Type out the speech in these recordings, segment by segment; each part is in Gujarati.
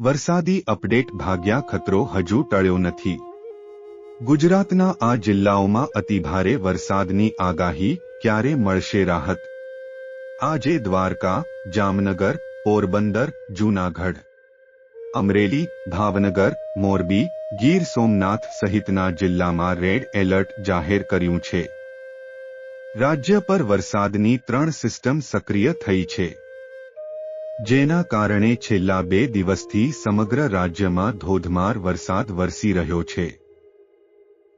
વરસાદી અપડેટ ભાગ્યા ખતરો હજુ ટળ્યો નથી. ગુજરાતના આ જિલ્લાઓમાં અતિભારે વરસાદની આગાહી, ક્યારે મળશે રાહત? આજે દ્વારકા, જામનગર, પોરબંદર, જૂનાગઢ. અમરેલી, ભાવનગર, મોરબી, ગીર સોમનાથ સહિતના જિલ્લામાં રેડ એલર્ટ જાહેર કર્યું છે. રાજ્ય પર વરસાદની ત્રણ સિસ્ટમ સક્રિય થઈ છે. જેના કારણે છેલ્લા બે દિવસથી સમગ્ર રાજ્યમાં ધોધમાર વરસાદ વરસી રહ્યો છે.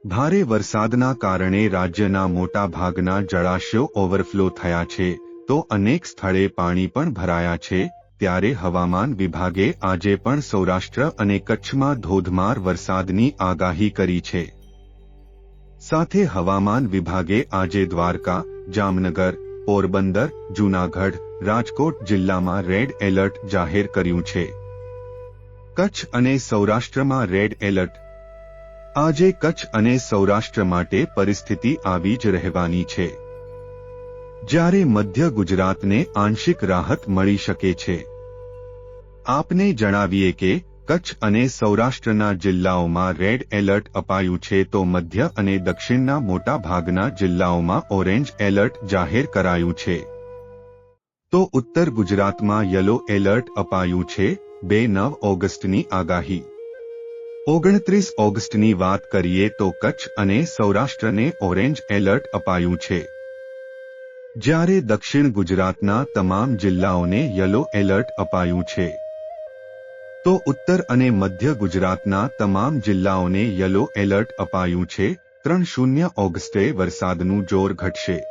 ભારે વરસાદના કારણે રાજ્યના મોટા ભાગના જળાશયો ઓવરફ્લો થયા છે, તો અનેક સ્થળે પાણી પણ ભરાયા છે, ત્યારે હવામાન વિભાગે આજે પણ સૌરાષ્ટ્ર અને કચ્છમાં ધોધમાર વરસાદની આગાહી કરી છે. સાથે હવામાન વિભાગે આજે દ્વારકા, જામનગર પોરબંદર, જૂનાગઢ, રાજકોટ જિલ્લામાં રેડ એલર્ટ જાહેર કર્યું છે. કચ્છ અને સૌરાષ્ટ્રમાં રેડ એલર્ટ. આજે કચ્છ અને સૌરાષ્ટ્ર માટે પરિસ્થિતિ આવી જ રહેવાની છે. જ્યારે મધ્ય ગુજરાતને આંશિક રાહત મળી શકે છે. આપને જણાવીએ કે કચ્છ અને સૌરાષ્ટ્રના જિલ્લાઓમાં રેડ એલર્ટ અપાયું છે તો મધ્ય અને દક્ષિણના મોટા ભાગના જિલ્લાઓમાં ઓરેન્જ એલર્ટ જાહેર કરાયું છે. તો ઉત્તર ગુજરાતમાં યલો એલર્ટ અપાયું છે, બે નવ ઓગસ્ટની આગાહી. ઓગણત્રીસ ઓગસ્ટની વાત કરીએ તો કચ્છ અને સૌરાષ્ટ્રને ઓરેન્જ એલર્ટ અપાયું છે. જ્યારે દક્ષિણ ગુજરાતના તમામ જિલ્લાઓને યલો એલર્ટ અપાયું છે. તો ઉત્તર અને મધ્ય ગુજરાતના તમામ જિલ્લાઓને યલો એલર્ટ અપાયું છે. ત્રણ શૂન્ય ઓગસ્ટે વરસાદનું જોર ઘટશે.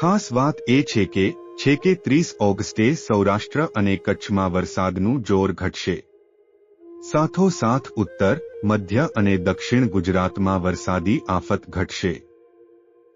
ખાસ વાત એ છે કે છે કે ત્રીસ ઓગસ્ટે સૌરાષ્ટ્ર અને કચ્છમાં વરસાદનું જોર ઘટશે. સાથોસાથ ઉત્તર, મધ્ય અને દક્ષિણ ગુજરાતમાં વરસાદી આફત ઘટશે.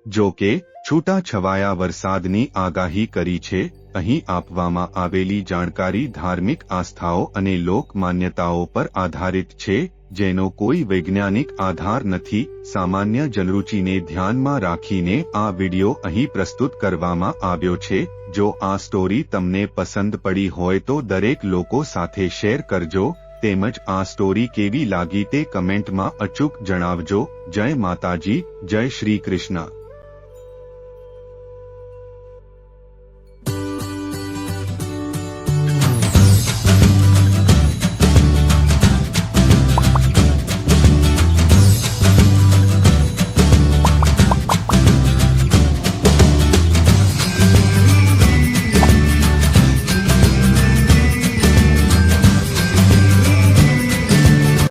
જો કે છૂટા છવાયા વરસાદની આગાહી કરી છે, અહીં આપવામાં આવેલી જાણકારી ધાર્મિક આસ્થાઓ અને લોક માન્યતાઓ પર આધારિત છે, જેનો કોઈ વૈજ્ઞાનિક આધાર નથી, સામાન્ય જનરૂચિને ધ્યાનમાં રાખીને આ વિડિયો અહીં પ્રસ્તુત કરવામાં આવ્યો છે, જો આ સ્ટોરી તમને પસંદ પડી હોય તો દરેક લોકો સાથે શેર કરજો, તેમજ આ સ્ટોરી કેવી લાગી તે કમેન્ટમાં અચૂક જણાવજો, જય માતાજી, જય શ્રી કૃષ્ણ.